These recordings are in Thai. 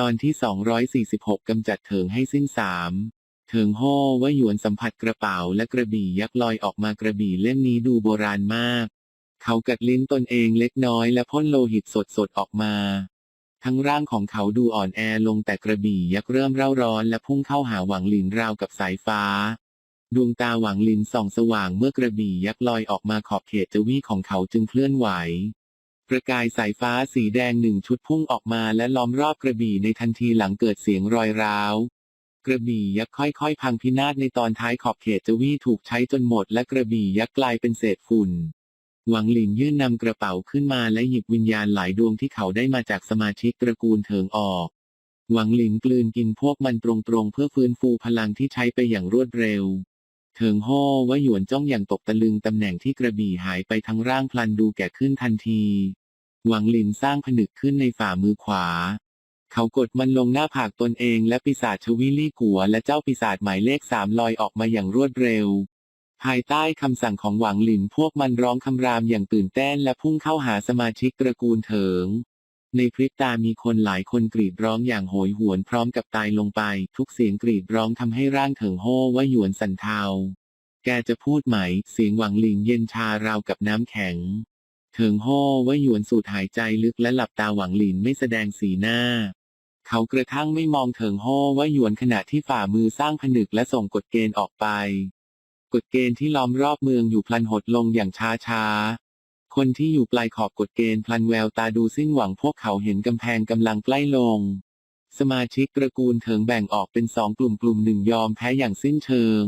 ตอนที่ 246 กำจัดเถิงให้สิ้นสามเถิงโฮ่ว่าหยวนสัมผัสกระเป๋าและกระบี่ยักษ์ลอยออกมากระบี่เล่มนี้ดูโบราณมาก เขากัดลิ้นตนเองเล็กน้อยและพ่นโลหิตสดๆออกมา ทั้งร่างของเขาดูอ่อนแอลงแต่กระบี่ยักษ์เริ่มเร่าร้อนและพุ่งเข้าหาหวังหลินราวกับสายฟ้า ดวงตาหวังลินส่องสว่างเมื่อกระบี่ยักษ์ลอยออกมาขอบเขตจวีของเขาจึงเคลื่อนไหว ประกายสายฟ้าสีแดงหนึ่งชุดพุ่งออกมาและล้อมรอบกระบี่ในทันทีหลังเกิดเสียงรอยร้าว กระบี่ยักษ์ค่อยๆ พังพินาศในตอนท้ายขอบเขตจวีถูกใช้จนหมด และกระบี่ยักษ์กลายเป็นเศษฝุ่น หวังหลินยื่นนำกระเป๋าขึ้นมาและหยิบวิญญาณหลายดวงที่เขาได้มาจากสมาชิกตระกูลเถิงออก หวังหลินกลืนกินพวกมันตรงๆเพื่อฟื้นฟูพลังที่ใช้ไปอย่างรวดเร็ว เถิงโฮ่ว่าหยวนจ้องอย่างตกตะลึงตำแหน่งที่กระบี่หายไปทั้งร่างพลันดูแก่ขึ้นทันที หวังหลินสร้างผนึกขึ้นในฝ่ามือขวา เขากดมันลงหน้าผากตนเองและปีศาจชวิลี่กัวและเจ้าปีศาจหมายเลขสามลอยออกมาอย่างรวดเร็ว ภายใต้คำสั่งของหวังหลินพวกมันร้องคำรามอย่างตื่นเต้นและพุ่งเข้าหาสมาชิกตระกูลเถิง ในพริบตามีคนหลายคนกรีดร้องอย่างโหยหวนพร้อมกับตายลงไป ทุกเสียงกรีดร้องทำให้ร่างเถิงโฮ่ว่าหยวนสั่นเทา แกจะพูดไหม เสียงหวังหลินเย็นชาราวกับน้ำแข็ง เถิงโฮ่ว่าหยวนสูดหายใจลึกและหลับตาหวังหลินไม่แสดงสีหน้า เขากระทั่งไม่มองเถิงโฮ่ว่าหยวนขณะที่ฝ่ามือสร้างผนึกและส่งกฎเกณฑ์ออกไป กฎเกณฑ์ที่ล้อมรอบเมืองอยู่พลันหดลงอย่างช้าช้า คนที่อยู่ปลายขอบกฎเกณฑ์พลันแววตาดูสิ้นหวังพวกเขาเห็นกำแพงกำลังใกล้ลง สมาชิกตระกูลเถิงแบ่งออกเป็นสองกลุ่มกลุ่มหนึ่งยอมแพ้อย่างสิ้นเชิง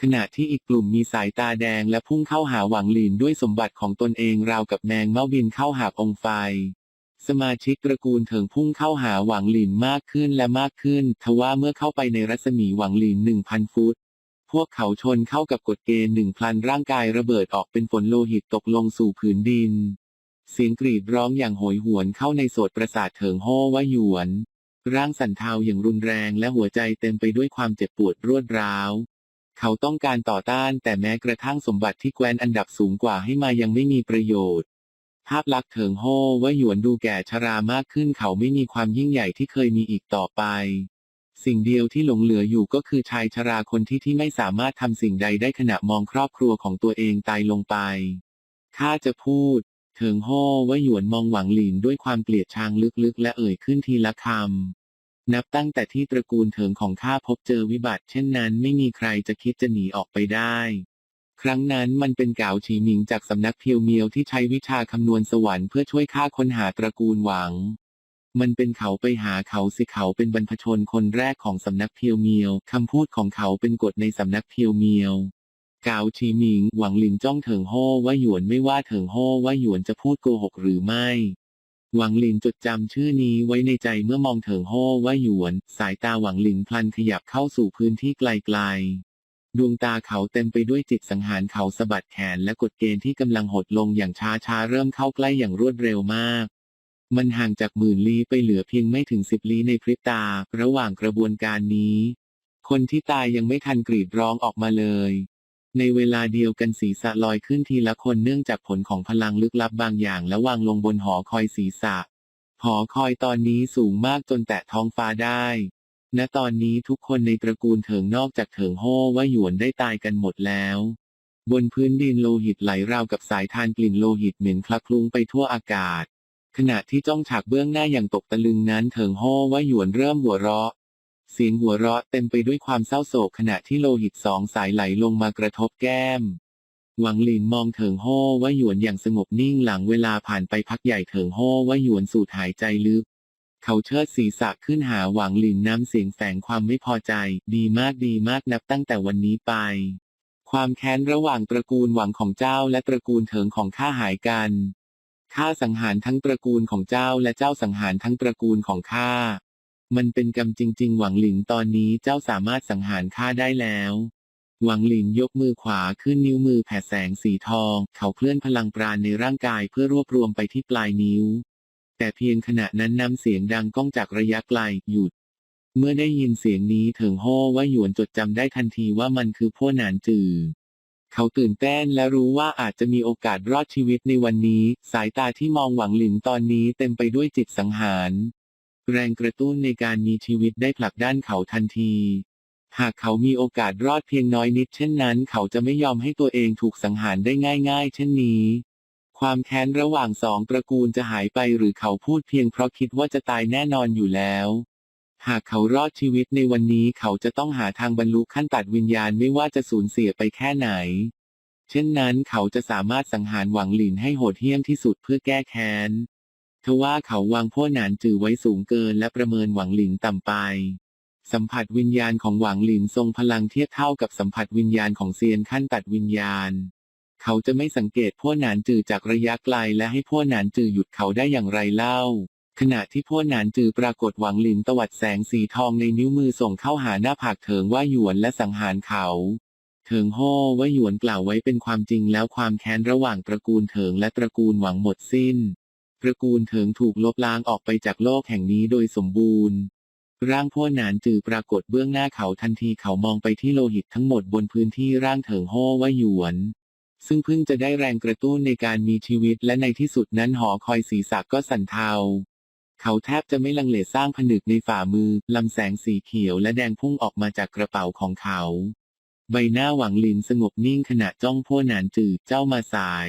ขณะที่อีกกลุ่มมีสายตาแดงและพุ่งเข้าหาหวังหลินด้วยสมบัติของตนเองราวกับแมงเม่าบินเข้าหาองค์ไฟ สมาชิกตระกูลเถิงพุ่งเข้าหาหวังหลินมากขึ้นและมากขึ้น ทว่าเมื่อเข้าไปในรัศมีหวังหลินหนึ่งพันฟุต พวกเขาชนเข้ากับกฎเกณฑ์หนึ่งพลันร่างกายระเบิดออกเป็นฝนโลหิตตกลงสู่ผืนดิน เสียงกรีดร้องอย่างโหยหวนเข้าในโสดประสาทเถิงโฮว่าหยวน ร่างสั่นเทาอย่างรุนแรงและหัวใจเต็มไปด้วยความเจ็บปวดรวดร้าว เขาต้องการต่อต้านแต่แม้กระทั่งสมบัติที่แคว้นอันดับสูงกว่าให้มายังไม่มีประโยชน์ ภาพลักษณ์เถิงโฮว่าหยวนดูแก่ชรามากขึ้นเขาไม่มีความยิ่งใหญ่ที่เคยมีอีกต่อไป สิ่งเดียวที่หลงเหลืออยู่ก็คือชายชราคนที่ที่ไม่สามารถทำสิ่งใดได้ขณะมองครอบครัวของตัวเองตายลงไป ข้าจะพูด เถิงโฮ่ว่าหยวนมองหวังหลินด้วยความเกลียดชังลึกๆ และเอ่ยขึ้นทีละคำ นับตั้งแต่ที่ตระกูลเถิงของข้าพบเจอวิบัติ เช่นนั้นไม่มีใครจะคิดจะหนีออกไปได้ ครั้งนั้นมันเป็นก่าวฉีหมิงจากสำนักเพียวเมียวที่ใช้วิชาคำนวณสวรรค์เพื่อช่วยข้าค้นหาตระกูลหวัง มันเป็นเขาไปหาเขาสิเขาเป็นบรรพชนคนแรกของสำนักเพียวเมียวคำพูดของเขาเป็นกฎในสำนักเพียวเมียวกาวชีหมิงหวังหลินจ้องเถิงโฮว่าหยวนไม่ว่าเถิงโฮว่าหยวนจะพูดโกหกหรือไม่ หวังหลินจดจำชื่อนี้ไว้ในใจเมื่อมองเถิงโฮว่าหยวน สายตาหวังหลินพลันขยับเข้าสู่พื้นที่ไกลๆ ดวงตาเขาเต็มไปด้วยจิตสังหารเขาสะบัดแขนและกฎเกณฑ์ที่กำลังหดลงอย่างช้าๆเริ่มเข้าใกล้อย่างรวดเร็วมาก มันห่างจากหมื่นลี้ไปเหลือเพียงไม่ถึงสิบลี้ในพริบตา ระหว่างกระบวนการนี้ คนที่ตายยังไม่ทันกรีดร้องออกมาเลย ในเวลาเดียวกันศีรษะลอยขึ้นทีละคนเนื่องจากผลของพลังลึกลับบางอย่างและวางลงบนหอคอยศีรษะ หอคอยตอนนี้สูงมากจนแตะท้องฟ้าได้ ณตอนนี้ทุกคนในตระกูลเถิงนอกจากเถิงโฮ่ว่าหยวนได้ตายกันหมดแล้วบนพื้นดินโลหิตไหลราวกับสายทานกลิ่นโลหิตเหม็นคลักคลุ้งไปทั่วอากาศ ขณะที่จ้องฉากเบื้องหน้าอย่างตกตะลึงนั้นเถิงโฮ่ว่าหยวนเริ่มหัวเราะ เสียงหัวเราะเต็มไปด้วยความเศร้าโศกขณะที่โลหิตสองสายไหลลงมากระทบแก้ม หวังหลินมองเถิงโฮ่ว่าหยวนอย่างสงบนิ่งหลังเวลาผ่านไปพักใหญ่เถิงโฮ่ว่าหยวนสูดหายใจลึก เขาเชิดศีรษะขึ้นหาหวังหลินน้ำเสียงแฝงความไม่พอใจ ดีมากดีมากนับตั้งแต่วันนี้ไป ความแค้นระหว่างตระกูลหวังของเจ้าและตระกูลเถิงของข้าหายกัน ข้าสังหารทั้งตระกูลของเจ้าและเจ้าสังหารทั้งตระกูลของข้า มันเป็นกรรมจริง ๆ หวังหลินตอนนี้เจ้าสามารถสังหารข้าได้แล้ว หวังหลินยกมือขวาขึ้นนิ้วมือแผ่แสงสีทอง เขาเคลื่อนพลังปราณในร่างกายเพื่อรวบรวมไปที่ปลายนิ้ว แต่เพียงขณะนั้นน้ำเสียงดังก้องจากระยะไกลหยุด เมื่อได้ยินเสียงนี้เถิงโฮ่ว่าหยวนจดจำได้ทันทีว่ามันคือพวกหนานจือ เขาตื่นเต้นและรู้ว่าอาจจะมีโอกาสรอดชีวิตในวันนี้ สายตาที่มองหวังหลินตอนนี้เต็มไปด้วยจิตสังหาร แรงกระตุ้นในการมีชีวิตได้ผลักดันเขาทันที หากเขามีโอกาสรอดเพียงน้อยนิดเช่นนั้น เขาจะไม่ยอมให้ตัวเองถูกสังหารได้ง่าย ๆ เช่นนี้ความแค้นระหว่างสองตระกูลจะหายไปหรือเขาพูดเพียงเพราะคิดว่าจะตายแน่นอนอยู่แล้ว หากเขารอดชีวิตในวันนี้เขาจะต้องหาทางบรรลุขั้นตัดวิญญาณไม่ว่าจะสูญเสียไปแค่ไหน เช่นนั้นเขาจะสามารถสังหารหวังหลินให้โหดเหี้ยมที่สุดเพื่อแก้แค้นทว่าเขาวางพ่อหนานจือไว้สูงเกินและประเมินหวังหลินต่ำไป สัมผัสวิญญาณของหวังหลินทรงพลังเทียบเท่ากับสัมผัสวิญญาณของเซียนขั้นตัดวิญญาณ เขาจะไม่สังเกตพ่อหนานจือจากระยะไกลและให้พ่อหนานจือหยุดเขาได้อย่างไรเล่า ขณะที่พ่อหนานจือปรากฏหวังหลินตวัดแสงสีทองในนิ้วมือส่งเข้าหาหน้าผากเถิงว่าหยวนและสังหารเขา เถิงโฮ่ว่าหยวนกล่าวไว้เป็นความจริงแล้วความแค้นระหว่างตระกูลเถิงและตระกูลหวังหมดสิ้น ตระกูลเถิงถูกลบล้างออกไปจากโลกแห่งนี้โดยสมบูรณ์ ร่างพ่อหนานจือปรากฏเบื้องหน้าเขาทันทีเขามองไปที่โลหิตทั้งหมดบนพื้นที่ร่างเถิงโฮ่ว่าหยวนซึ่งเพิ่งจะได้แรงกระตุ้นในการมีชีวิตและในที่สุดนั้นหอคอยศีรษะก็สั่นเทา เขาแทบจะไม่ลังเลสร้างผนึกในฝ่ามือ ลำแสงสีเขียวและแดงพุ่งออกมาจากกระเป๋าของเขา ใบหน้าหวังลินสงบนิ่งขณะจ้องพ่อหนานจือเจ้ามาสาย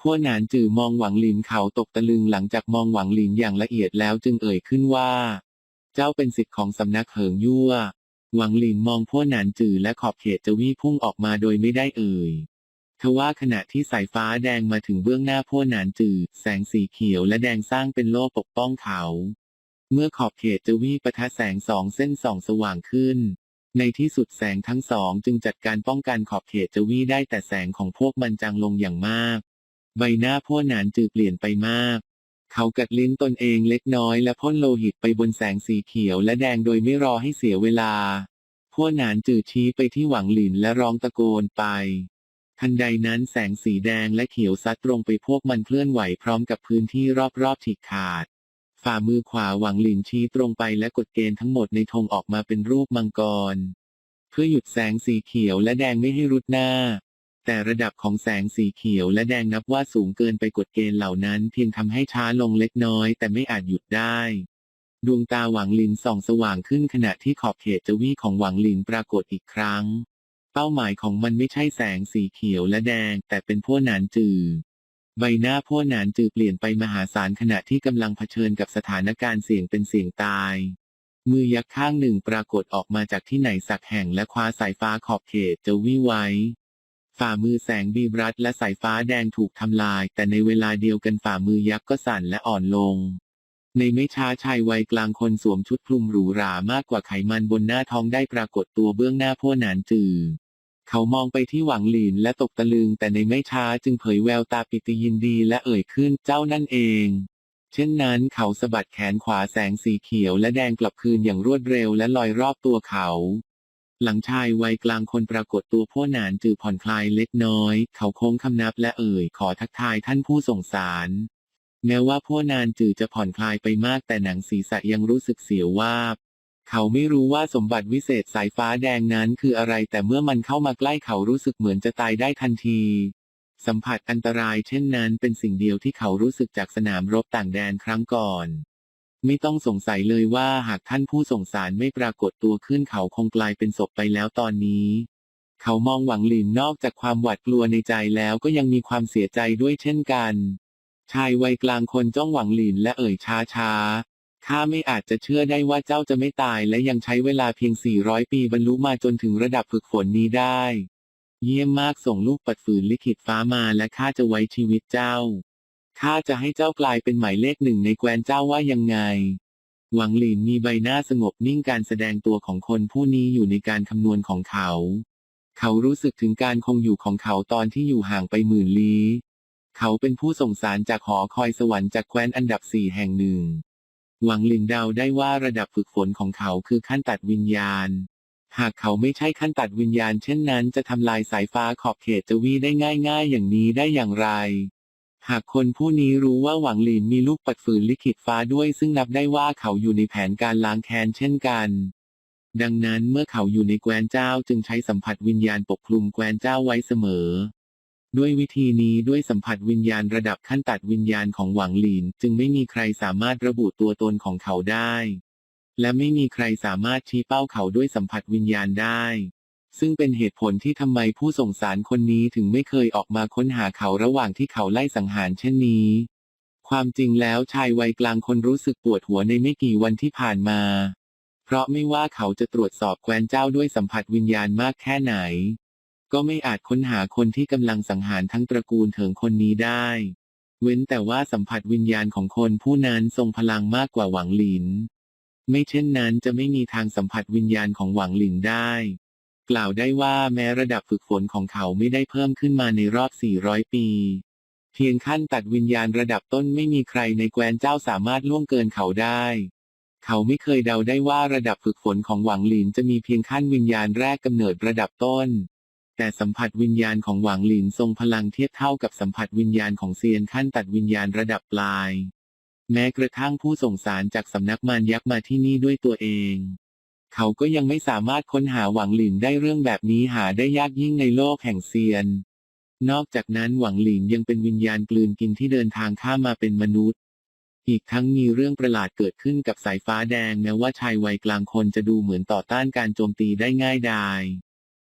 พ่อหนานจือมองหวังลินเขาตกตะลึงหลังจากมองหวังลินอย่างละเอียดแล้วจึงเอ่ยขึ้นว่า เจ้าเป็นสิทธิ์ของสำนักเหิงยั่ว หวังลินมองพ่อหนานจือและขอบเขตจะวี่พุ่งออกมาโดยไม่ได้เอ่ย ทว่าขณะที่สายฟ้าแดงมาถึงเบื้องหน้าพ่อหนานจืดแสงสีเขียวและแดงสร้างเป็นโล่ปกป้องเขา เมื่อขอบเขตจะวีปะทะแสงสองเส้นส่องสว่างขึ้น ในที่สุดแสงทั้งสองจึงจัดการป้องกันขอบเขตจะวีได้แต่แสงของพวกมันจางลงอย่างมาก ใบหน้าพ่อหนานจืดเปลี่ยนไปมากเขากัดลิ้นตนเองเล็กน้อยและพ่นโลหิตไปบนแสงสีเขียวและแดงโดยไม่รอให้เสียเวลาพ่อหนานจืดชี้ไปที่หวังหลินและร้องตะโกนไป ทันใดนั้นแสงสีแดงและเขียวซัดตรงไปพวกมันเคลื่อนไหวพร้อมกับพื้นที่รอบๆฉีกขาด ฝ่ามือขวาหวังหลินชี้ตรงไปและกดเกณฑ์ทั้งหมดในธงออกมาเป็นรูปมังกร เพื่อหยุดแสงสีเขียวและแดงไม่ให้รุดหน้า แต่ระดับของแสงสีเขียวและแดงนับว่าสูงเกินไปกฎเกณฑ์เหล่านั้นเพียงทำให้ช้าลงเล็กน้อย แต่ไม่อาจหยุดได้ดวงตาหวังลินส่องสว่างขึ้นขณะที่ขอบเขตจวีของหวังลินปรากฏอีกครั้ง เป้าหมายของมันไม่ใช่แสงสีเขียวและแดง แต่เป็นพวกหนานจือ ใบหน้าพวกหนานจือเปลี่ยนไปมหาศาลขณะที่กำลังเผชิญกับสถานการณ์เสี่ยงเป็นเสี่ยงตาย มือยักษ์ข้างหนึ่งปรากฏออกมาจากที่ไหนสักแห่งและคว้าสายฟ้าขอบเขตจะวี่ไว้ฝ่ามือแสงบีบรัดและสายฟ้าแดงถูกทำลาย แต่ในเวลาเดียวกันฝ่ามือยักษ์ก็สั่นและอ่อนลง ในไม่ช้าชายวัยกลางคนสวมชุดคลุมหรูหรามากกว่าไขมันบนหน้าท้องได้ปรากฏตัวเบื้องหน้าพ่อหนานจือ เขามองไปที่หวังหลินและตกตะลึงแต่ในไม่ช้าจึงเผยแววตาปิติยินดีและเอ่ยขึ้นเจ้านั่นเอง เช่นนั้นเขาสะบัดแขนขวาแสงสีเขียวและแดงกลับคืนอย่างรวดเร็วและลอยรอบตัวเขา หลังชายวัยกลางคนปรากฏตัวพ่อหนานจือผ่อนคลายเล็กน้อย เขาโค้งคำนับและเอ่ยขอทักทายท่านผู้ส่งสาร แม้ว่าพ่อนานจือจะผ่อนคลายไปมากแต่หนังศีรษะยังรู้สึกเสียววาบ เขาไม่รู้ว่าสมบัติวิเศษสายฟ้าแดงนั้นคืออะไร แต่เมื่อมันเข้ามาใกล้เขารู้สึกเหมือนจะตายได้ทันที สัมผัสอันตรายเช่นนั้นเป็นสิ่งเดียวที่เขารู้สึกจากสนามรบต่างแดนครั้งก่อน ไม่ต้องสงสัยเลยว่าหากท่านผู้ส่งสารไม่ปรากฏตัวขึ้นเขาคงกลายเป็นศพไปแล้วตอนนี้ เขามองหวังหลินนอกจากความหวาดกลัวในใจแล้วก็ยังมีความเสียใจด้วยเช่นกัน ชายวัยกลางคนจ้องหวังหลินและเอ่ยช้าช้า ข้าไม่อาจจะเชื่อได้ว่าเจ้าจะไม่ตายและยังใช้เวลาเพียง 400 ปีบรรลุมาจนถึงระดับฝึกฝนนี้ได้ เยี่ยมมากส่งลูกปัดฝืนลิขิตฟ้ามาและข้าจะไว้ชีวิตเจ้า ข้าจะให้เจ้ากลายเป็นหมายเลขหนึ่งในแคว้นเจ้าว่ายังไง หวังหลินมีใบหน้าสงบนิ่งการแสดงตัวของคนผู้นี้อยู่ในการคำนวณของเขา เขารู้สึกถึงการคงอยู่ของเขาตอนที่อยู่ห่างไปหมื่นลี้ เขาเป็นผู้ส่งสารจากหอคอยสวรรค์จากแคว้นอันดับสี่แห่งหนึ่ง หวังลินเดาได้ว่าระดับฝึกฝนของเขาคือขั้นตัดวิญญาณ หากเขาไม่ใช่ขั้นตัดวิญญาณ เช่นนั้นจะทำลายสายฟ้าขอบเขตจวีได้ง่ายๆ อย่างนี้ได้อย่างไร หากคนผู้นี้รู้ว่าหวังหลินมีลูกปัดฝืนลิขิตฟ้าด้วย ซึ่งนับได้ว่าเขาอยู่ในแผนการล้างแค้นเช่นกันดังนั้นเมื่อเขาอยู่ในแคว้นเจ้าจึงใช้สัมผัสวิญญาณปกคลุมแคว้นเจ้าไว้เสมอ ด้วยวิธีนี้ด้วยสัมผัสวิญญาณระดับขั้นตัดวิญญาณของหวังหลินจึงไม่มีใครสามารถระบุตัวตนของเขาได้ และไม่มีใครสามารถชี้เป้าเขาด้วยสัมผัสวิญญาณได้ ซึ่งเป็นเหตุผลที่ทำไมผู้ส่งสารคนนี้ถึงไม่เคยออกมาค้นหาเขาระหว่างที่เขาไล่สังหารเช่นนี้ ความจริงแล้วชายวัยกลางคนรู้สึกปวดหัวในไม่กี่วันที่ผ่านมา เพราะไม่ว่าเขาจะตรวจสอบแควนเจ้าด้วยสัมผัสวิญญาณมากแค่ไหน ก็ไม่อาจค้นหาคนที่กำลังสังหารทั้งตระกูลเถิงคนนี้ได้ เว้นแต่ว่าสัมผัสวิญญาณของคนผู้นั้นทรงพลังมากกว่าหวังหลิน ไม่เช่นนั้นจะไม่มีทางสัมผัสวิญญาณของหวังหลินได้ กล่าวได้ว่าแม้ระดับฝึกฝนของเขาไม่ได้เพิ่มขึ้นมาในรอบ 400 ปี เพียงขั้นตัดวิญญาณระดับต้นไม่มีใครในแคว้นเจ้าสามารถล่วงเกินเขาได้เขาไม่เคยเดาได้ว่าระดับฝึกฝนของหวังหลินจะมีเพียงขั้นวิญญาณแรกกำเนิดระดับต้น แต่สัมผัสวิญญาณของหวังหลินทรงพลังเทียบเท่ากับสัมผัสวิญญาณของเซียนขั้นตัดวิญญาณระดับปลาย แม้กระทั่งผู้ส่งสารจากสำนักมารยักษ์มาที่นี่ด้วยตัวเอง เขาก็ยังไม่สามารถค้นหาหวังหลินได้เรื่องแบบนี้หาได้ยากยิ่งในโลกแห่งเซียน นอกจากนั้นหวังหลินยังเป็นวิญญาณกลืนกินที่เดินทางข้ามมาเป็นมนุษย์ อีกทั้งมีเรื่องประหลาดเกิดขึ้นกับสายฟ้าแดงแม้ว่าชายวัยกลางคนจะดูเหมือนต่อต้านการโจมตีได้ง่ายดาย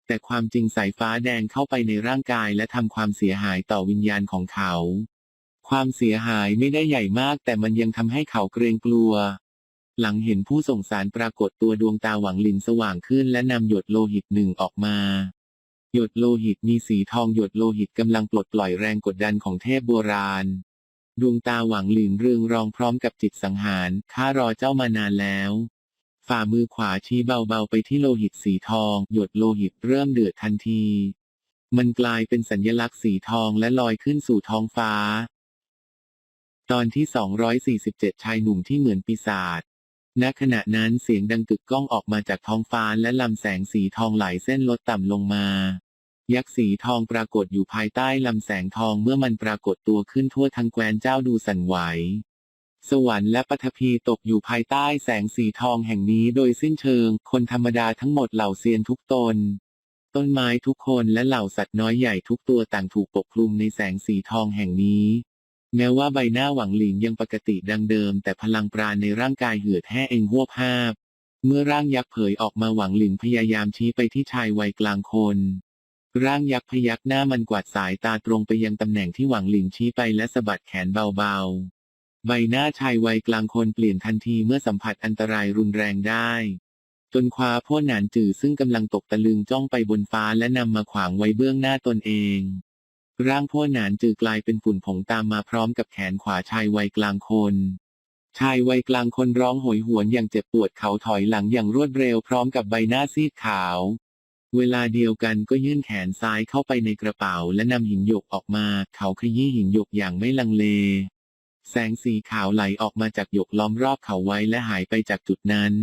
แต่ความจริงสายฟ้าแดงเข้าไปในร่างกายและทำความเสียหายต่อวิญญาณของเขา ความเสียหายไม่ได้ใหญ่มากแต่มันยังทำให้เขาเกรงกลัว หลังเห็นผู้ส่งสารปรากฏตัวดวงตาหวังลินสว่างขึ้นและนำหยดโลหิตหนึ่งออกมา หยดโลหิตมีสีทองหยดโลหิตกำลังปลดปล่อยแรงกดดันของเทพโบราณ ดวงตาหวังหลินเรืองรองพร้อมกับจิตสังหารข้ารอเจ้ามานานแล้ว ฝ่ามือขวาชี้เบาๆไปที่โลหิตสีทอง หยดโลหิตเริ่มเดือดทันที มันกลายเป็นสัญลักษณ์สีทองและลอยขึ้นสู่ท้องฟ้า ตอนที่ 247 ชายหนุ่มที่เหมือนปีศาจณขณะนั้นเสียงดังกึกก้องออกมาจากท้องฟ้าและลำแสงสีทองหลายเส้นลดต่ำลงมา ยักษ์สีทองปรากฏอยู่ภายใต้ลำแสงทองเมื่อมันปรากฏตัวขึ้นทั่วทั้งแคว้นเจ้าดูสั่นไหว สวรรค์และปฐพีตกอยู่ภายใต้แสงสีทองแห่งนี้โดยสิ้นเชิง คนธรรมดาทั้งหมดเหล่าเซียนทุกตน ต้นไม้ทุกคนและเหล่าสัตว์น้อยใหญ่ทุกตัวต่างถูกปกคลุมในแสงสีทองแห่งนี้ แม้ว่าใบหน้าหวังหลินยังปกติดังเดิม แต่พลังปราณในร่างกายเหือดแห้เองหัวบห้าบเมื่อร่างยักษ์เผยออกมาหวังหลินพยายามชี้ไปที่ชายวัยกลางคนร่างยักษ์พยักหน้ามันกวาดสายตาตรงไปยังตำแหน่งที่หวังหลินชี้ไปและสะบัดแขนเบาๆ ใบหน้าชายวัยกลางคนเปลี่ยนทันทีเมื่อสัมผัสอันตรายรุนแรงได้ จนคว้าพวกหนานจือซึ่งกำลังตกตะลึงจ้องไปบนฟ้าและนำมาขวางไว้เบื้องหน้าตนเอง ร่างพวกหนานจือกลายเป็นฝุ่นผงตามมาพร้อมกับแขนขวาชายวัยกลางคนชายวัยกลางคนร้องโหยหวนอย่างเจ็บปวดเขาถอยหลังอย่างรวดเร็วพร้อมกับใบหน้าซีดขาว เวลาเดียวกันก็ยื่นแขนซ้ายเข้าไปในกระเป๋าและนำหินหยกออกมา เขาขยี้หินหยกอย่างไม่ลังเล แสงสีขาวไหลออกมาจากหยกล้อมรอบเขาไว้และหายไปจากจุดนั้น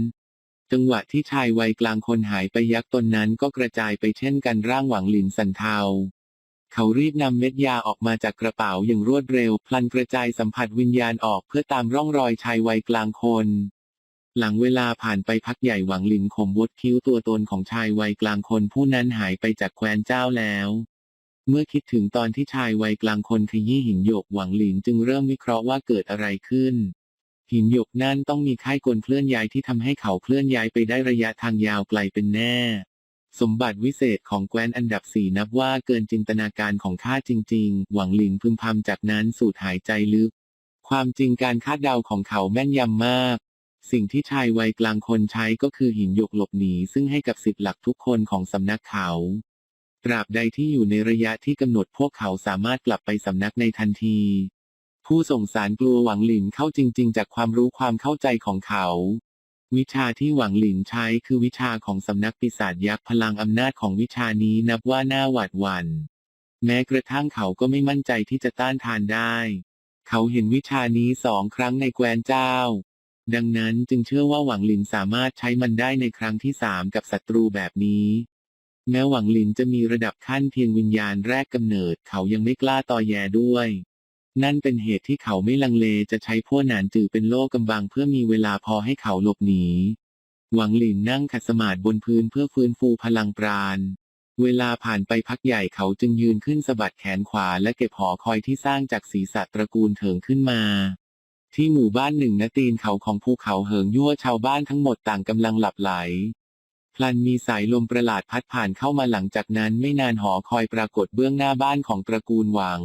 จังหวะที่ชายวัยกลางคนหายไปยักษ์ตนนั้นก็กระจายไปเช่นกันร่างหวังหลินสันเทา เขารีบนำเม็ดยาออกมาจากกระเป๋าอย่างรวดเร็ว พลันกระจายสัมผัสวิญญาณออกเพื่อตามร่องรอยชายวัยกลางคน หลังเวลาผ่านไปพักใหญ่หวังหลินข่มวดคิ้วตัวตนของชายวัยกลางคนผู้นั้นหายไปจากแคว้นเจ้าแล้ว เมื่อคิดถึงตอนที่ชายวัยกลางคนขยี้หินหยกหวังหลินจึงเริ่มวิเคราะห์ว่าเกิดอะไรขึ้น หินหยกนั่นต้องมีค่ายกลเคลื่อนย้ายที่ทำให้เขาเคลื่อนย้ายไปได้ระยะทางยาวไกลเป็นแน่ สมบัติวิเศษของแคว้นอันดับสี่นับว่าเกินจินตนาการของข้าจริง ๆ หวังหลินพึมพำจากนั้นสูดหายใจลึก ความจริงการคาดเดาของเขาแม่นยำมากสิ่งที่ชายวัยกลางคนใช้ก็คือหินหยกหลบหนีซึ่งให้กับสิทธิ์หลักทุกคนของสำนักเขา ตราบใดที่อยู่ในระยะที่กำหนดพวกเขาสามารถกลับไปสำนักในทันที ผู้ส่งสารกลัวหวังหลินเข้าจริง ๆ จากความรู้ความเข้าใจของเขา วิชาที่หวังหลินใช้คือวิชาของสำนักปีศาจยักษ์พลังอำนาจของวิชานี้นับว่าน่าหวาดหวัน่นแม้กระทั่งเขาก็ไม่มั่นใจที่จะต้านทานได้ เขาเห็นวิชานี้สองครั้งในแคว้นเจ้า ดังนั้นจึงเชื่อว่าหวังหลินสามารถใช้มันได้ในครั้งที่สามกับศัตรูแบบนี้ แม้หวังหลินจะมีระดับขั้นเพียงวิญญาณแรกกำเนิด เขายังไม่กล้าต่อแยด้วย นั่นเป็นเหตุที่เขาไม่ลังเลจะใช้พวกนานจือเป็นโล่กำบังเพื่อมีเวลาพอให้เขาหลบหนี หวังหลินนั่งขัดสมาธิบนพื้นเพื่อฟื้นฟูพลังปราณ เวลาผ่านไปพักใหญ่เขาจึงยืนขึ้นสะบัดแขนขวาและเก็บหอคอยที่สร้างจากศีรษะตระกูลเถิงขึ้นมาที่หมู่บ้านหนึ่งณตีนเขาของภูเขาเหิงยั่วชาวบ้านทั้งหมดต่างกำลังหลับไหล ลันมีสายลมประหลาดพัดผ่านเข้ามาหลังจากนั้นไม่นานหอคอยปรากฏเบื้องหน้าบ้านของตระกูลหวัง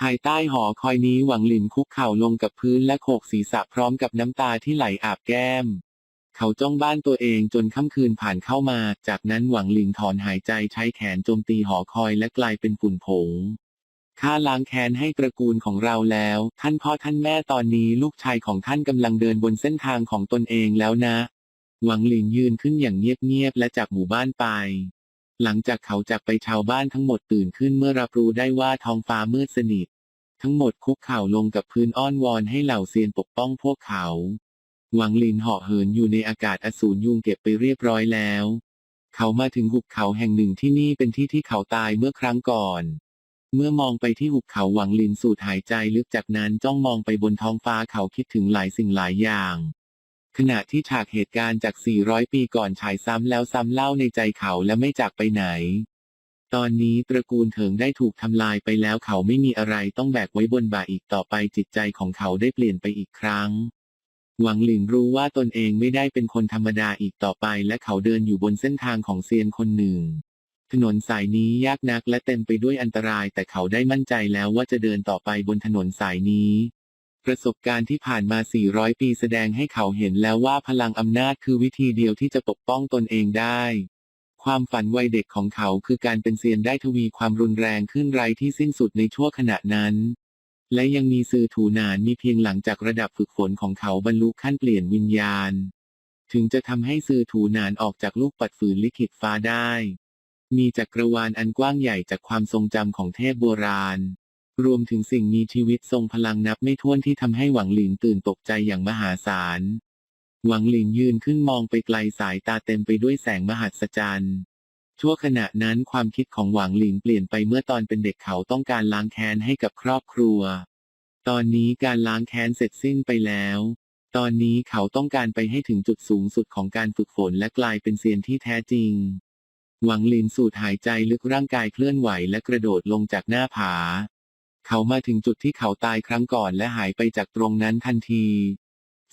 ภายใต้หอคอยนี้หวังหลินคุกเข่าลงกับพื้นและโขกศีรษะพร้อมกับน้ำตาที่ไหลอาบแก้ม เขาจ้องบ้านตัวเองจนค่ำคืนผ่านเข้ามา จากนั้นหวังหลินถอนหายใจใช้แขนโจมตีหอคอยและกลายเป็นฝุ่นผงข้าล้างแค้นให้ตระกูลของเราแล้ว ท่านพ่อท่านแม่ตอนนี้ลูกชายของท่านกำลังเดินบนเส้นทางของตนเองแล้วนะ หวังหลินยืนขึ้นอย่างเงียบๆและจากหมู่บ้านไป หลังจากเขาจากไปชาวบ้านทั้งหมดตื่นขึ้นเมื่อรับรู้ได้ว่าท้องฟ้ามืดสนิท ทั้งหมดคุกเข่าลงกับพื้นอ้อนวอนให้เหล่าเซียนปกป้องพวกเขา หวังหลินเหาะเหินอยู่ในอากาศอสูรยุงเก็บไปเรียบร้อยแล้ว เขามาถึงหุบเขาแห่งหนึ่งที่นี่เป็นที่ที่เขาตายเมื่อครั้งก่อน เมื่อมองไปที่หุบเขาหวังลินสูดหายใจลึกจากนั้นจ้องมองไปบนท้องฟ้าเขาคิดถึงหลายสิ่งหลายอย่าง ขณะที่ฉากเหตุการณ์จาก 400 ปีก่อนฉายซ้ำแล้วซ้ำเล่าในใจเขาและไม่จากไปไหน ตอนนี้ตระกูลเถิงได้ถูกทำลายไปแล้วเขาไม่มีอะไรต้องแบกไว้บนบ่าอีกต่อไปจิตใจของเขาได้เปลี่ยนไปอีกครั้ง หวังหลินรู้ว่าตนเองไม่ได้เป็นคนธรรมดาอีกต่อไปและเขาเดินอยู่บนเส้นทางของเซียนคนหนึ่ง ถนนสายนี้ยากนักและเต็มไปด้วยอันตรายแต่เขาได้มั่นใจแล้วว่าจะเดินต่อไปบนถนนสายนี้ ประสบการณ์ที่ผ่านมา 400 ปีแสดงให้เขาเห็นแล้วว่าพลังอำนาจคือวิธีเดียวที่จะปกป้องตนเองได้ ความฝันวัยเด็กของเขาคือการเป็นเซียนได้ทวีความรุนแรงขึ้นไร้ที่สิ้นสุดในชั่วขณะนั้น และยังมีสื่อถูนานมีเพียงหลังจากระดับฝึกฝนของเขาบรรลุขั้นเปลี่ยนวิญญาณ ถึงจะทำให้สื่อถูนานออกจากลูกปัดฝืนลิขิตฟ้าได้ มีจักรวาลอันกว้างใหญ่จากความทรงจำของเทพโบราณ รวมถึงสิ่งมีชีวิตทรงพลังนับไม่ถ้วนที่ทำให้หวังหลินตื่นตกใจอย่างมหาศาล หวังหลินยืนขึ้นมองไปไกลสายตาเต็มไปด้วยแสงมหัศจรรย์ชั่วขณะนั้นความคิดของหวังหลินเปลี่ยนไปเมื่อตอนเป็นเด็กเขาต้องการล้างแค้นให้กับครอบครัว ตอนนี้การล้างแค้นเสร็จสิ้นไปแล้ว ตอนนี้เขาต้องการไปให้ถึงจุดสูงสุดของการฝึกฝนและกลายเป็นเซียนที่แท้จริง หวังหลินสูดหายใจลึกร่างกายเคลื่อนไหวและกระโดดลงจากหน้าผา เขามาถึงจุดที่เขาตายครั้งก่อนและหายไปจากตรงนั้นทันที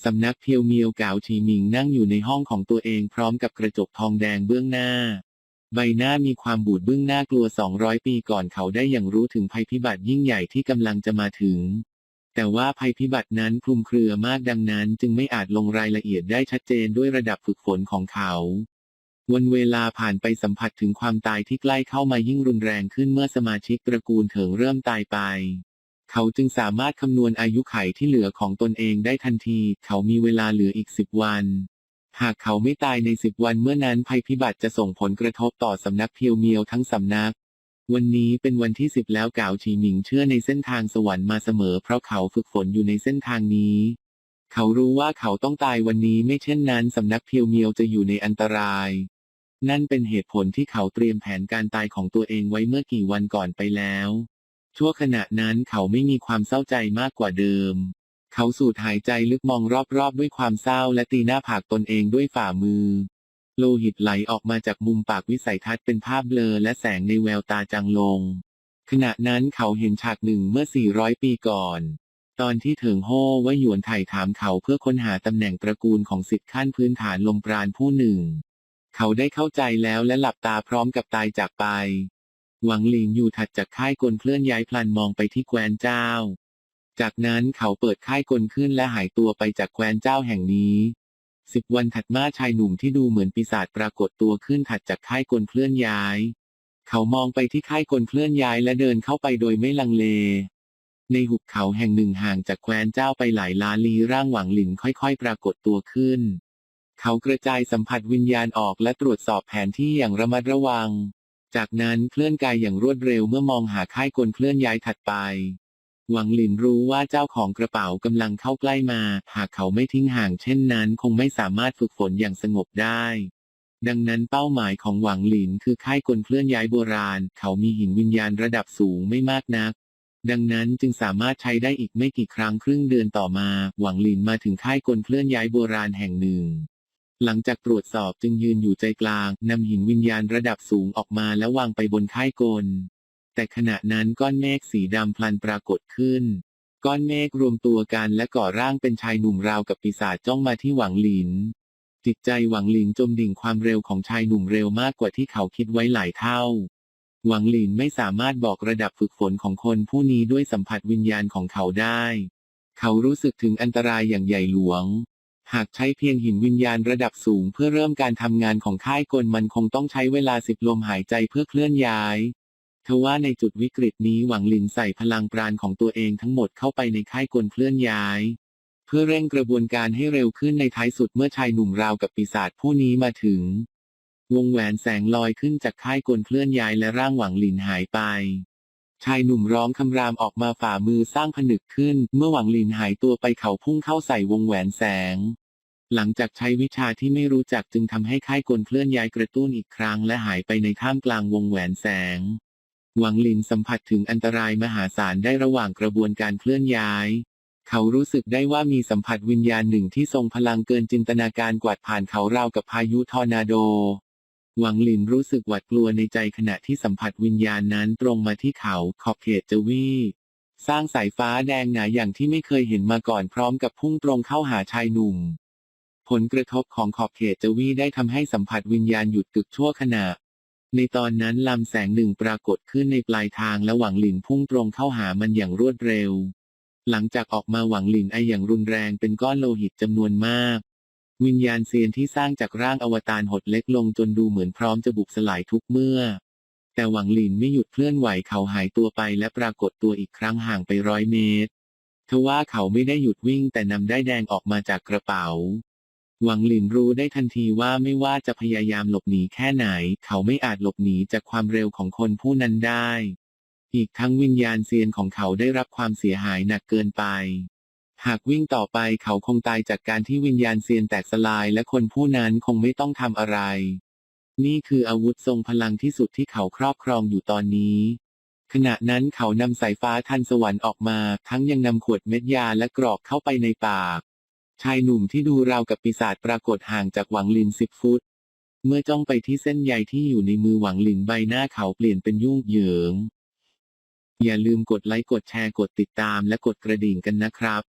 สำนักเพียวเมียวกาวชีหมิงนั่งอยู่ในห้องของตัวเองพร้อมกับกระจกทองแดงเบื้องหน้า ใบหน้ามีความบูดเบึ้องหน่ากลัว 200 ปีก่อนเขาได้อย่างรู้ถึงภัยพิบัติยิ่งใหญ่ที่กำลังจะมาถึง แต่ว่าภัยพิบัตินั้นคลุมเครือมากดังนั้น จึงไม่อาจลงรายละเอียดได้ชัดเจนด้วยระดับฝึกฝนของเขา วันเวลาผ่านไปสัมผัสถึงความตายที่ใกล้เข้ามายิ่งรุนแรงขึ้นเมื่อสมาชิกตระกูลเถิงเริ่มตายไป เขาจึงสามารถคำนวณอายุไขที่เหลือของตนเองได้ทันที เขามีเวลาเหลืออีกสิบวัน หากเขาไม่ตายในสิบวันเมื่อนั้นภัยพิบัติจะส่งผลกระทบต่อสำนักเพียวเมียวทั้งสำนัก วันนี้เป็นวันที่สิบแล้วกาวชีหมิงเชื่อในเส้นทางสวรรค์มาเสมอ เพราะเขาฝึกฝนอยู่ในเส้นทางนี้เขารู้ว่าเขาต้องตายวันนี้ไม่เช่นนั้นสำนักเพียวเมียวจะอยู่ในอันตราย นั่นเป็นเหตุผลที่เขาเตรียมแผนการตายของตัวเองไว้เมื่อกี่วันก่อนไปแล้ว ชั่วขณะนั้นเขาไม่มีความเศร้าใจมากกว่าเดิม เขาสูดหายใจลึกมองรอบๆ ด้วยความเศร้าและตีหน้าผากตนเองด้วยฝ่ามือ โลหิตไหลออกมาจากมุมปากวิสัยทัศน์เป็นภาพเบลอและแสงในแววตาจางลง ขณะนั้นเขาเห็นฉากหนึ่งเมื่อ 400 ปีก่อน ตอนที่เถิงโฮว่าหยวนไถ่ถามเขาเพื่อค้นหาตำแหน่งตระกูลของสิทธิขั้นพื้นฐานลมปราณผู้หนึ่ง เขาได้เข้าใจแล้วและหลับตาพร้อมกับตายจากไป หวังหลินอยู่ถัดจากค่ายกลเคลื่อนย้ายพลันมองไปที่แคว้นเจ้า จากนั้นเขาเปิดค่ายกลขึ้นและหายตัวไปจากแคว้นเจ้าแห่งนี้สิบวันถัดมาชายหนุ่มที่ดูเหมือนปีศาจปรากฏตัวขึ้นถัดจากค่ายกลเคลื่อนย้าย เขามองไปที่ค่ายกลเคลื่อนย้ายและเดินเข้าไปโดยไม่ลังเล ในหุบเขาแห่งหนึ่งห่างจากแคว้นเจ้าไปหลายล้านลี้ร่างหวังหลินค่อยๆ ปรากฏตัวขึ้น เขากระจายสัมผัสวิญญาณออกและตรวจสอบแผนที่อย่างระมัดระวัง จากนั้นเคลื่อนกายอย่างรวดเร็วเมื่อมองหาค่ายกลเคลื่อนย้ายถัดไป หวังหลินรู้ว่าเจ้าของกระเป๋ากำลังเข้าใกล้มา หากเขาไม่ทิ้งห่างเช่นนั้น คงไม่สามารถฝึกฝนอย่างสงบได้ ดังนั้นเป้าหมายของหวังหลินคือค่ายกลเคลื่อนย้ายโบราณ เขามีหินวิญญาณระดับสูงไม่มากนักดังนั้นจึงสามารถใช้ได้อีกไม่กี่ครั้งครึ่งเดือนต่อมา หวังหลินมาถึงค่ายกลเคลื่อนย้ายโบราณแห่งหนึ่ง หลังจากตรวจสอบจึงยืนอยู่ใจกลางนำหินวิญญาณระดับสูงออกมาแล้ววางไปบนค่ายกล แต่ขณะนั้นก้อนเมฆสีดำพลันปรากฏขึ้น ก้อนเมฆรวมตัวกันและก่อร่างเป็นชายหนุ่มราวกับปีศาจจ้องมาที่หวังหลิน จิตใจหวังหลินจมดิ่งความเร็วของชายหนุ่มเร็วมากกว่าที่เขาคิดไว้หลายเท่า หวังหลินไม่สามารถบอกระดับฝึกฝนของคนผู้นี้ด้วยสัมผัสวิญญาณของเขาได้ เขารู้สึกถึงอันตรายอย่างใหญ่หลวง หากใช้เพียงหินวิญญาณระดับสูงเพื่อเริ่มการทำงานของค่ายกลมันคงต้องใช้เวลาสิบลมหายใจเพื่อเคลื่อนย้ายทว่าในจุดวิกฤตนี้หวังหลินใส่พลังปราณของตัวเองทั้งหมดเข้าไปในค่ายกลเคลื่อนย้าย เพื่อเร่งกระบวนการให้เร็วขึ้นในท้ายสุดเมื่อชายหนุ่มราวกับปีศาจผู้นี้มาถึง วงแหวนแสงลอยขึ้นจากค่ายกลเคลื่อนย้ายและร่างหวังหลินหายไป ชายหนุ่มร้องคำรามออกมาฝ่ามือสร้างผนึกขึ้น เมื่อหวังลินหายตัวไปเขาพุ่งเข้าใส่วงแหวนแสง หลังจากใช้วิชาที่ไม่รู้จักจึงทำให้ค่ายกลเคลื่อนย้ายกระตุ้นอีกครั้งและหายไปในท่ามกลางวงแหวนแสง หวังลินสัมผัสถึงอันตรายมหาศาลได้ระหว่างกระบวนการเคลื่อนย้าย เขารู้สึกได้ว่ามีสัมผัสวิญญาณหนึ่งที่ทรงพลังเกินจินตนาการกวาดผ่านเขาราวกับพายุทอร์นาโด หวังหลินรู้สึกหวาดกลัวในใจขณะที่สัมผัสวิญญาณนั้นตรงมาที่เขาขอบเขตจวีสร้างสายฟ้าแดงหนาอย่างที่ไม่เคยเห็นมาก่อนพร้อมกับพุ่งตรงเข้าหาชายหนุ่ม ผลกระทบของขอบเขตจวีได้ทำให้สัมผัสวิญญาณหยุดกึกชั่วขณะ ในตอนนั้นลำแสงหนึ่งปรากฏขึ้นในปลายทางและหวังหลินพุ่งตรงเข้าหามันอย่างรวดเร็ว หลังจากออกมาหวังหลินไออย่างรุนแรงเป็นก้อนโลหิตจำนวนมาก วิญญาณเซียนที่สร้างจากร่างอวตารหดเล็กลงจนดูเหมือนพร้อมจะบุกสลายทุกเมื่อ แต่หวังหลินไม่หยุดเคลื่อนไหวเขาหายตัวไปและปรากฏตัวอีกครั้งห่างไปร้อยเมตรทว่าเขาไม่ได้หยุดวิ่งแต่นำได้แดงออกมาจากกระเป๋า หวังหลินรู้ได้ทันทีว่าไม่ว่าจะพยายามหลบหนีแค่ไหน เขาไม่อาจหลบหนีจากความเร็วของคนผู้นั้นได้ อีกทั้งวิญญาณเซียนของเขาได้รับความเสียหายหนักเกินไป หากวิ่งต่อไปเขาคงตายจากการที่วิญญาณเซียนแตกสลายและคนผู้นั้นคงไม่ต้องทำอะไร นี่คืออาวุธทรงพลังที่สุดที่เขาครอบครองอยู่ตอนนี้ ขณะนั้นเขานำสายฟ้าทันสวรรค์ออกมา ทั้งยังนำขวดเม็ดยาและกรอกเข้าไปในปาก ชายหนุ่มที่ดูราวกับปีศาจปรากฏห่างจากหวังลินสิบฟุต เมื่อจ้องไปที่เส้นใยที่อยู่ในมือหวังลินใบหน้าเขาเปลี่ยนเป็นยุ่งเหยิงอย่าลืมกดไลค์กดแชร์กดติดตามและกดกระดิ่งกันนะครับ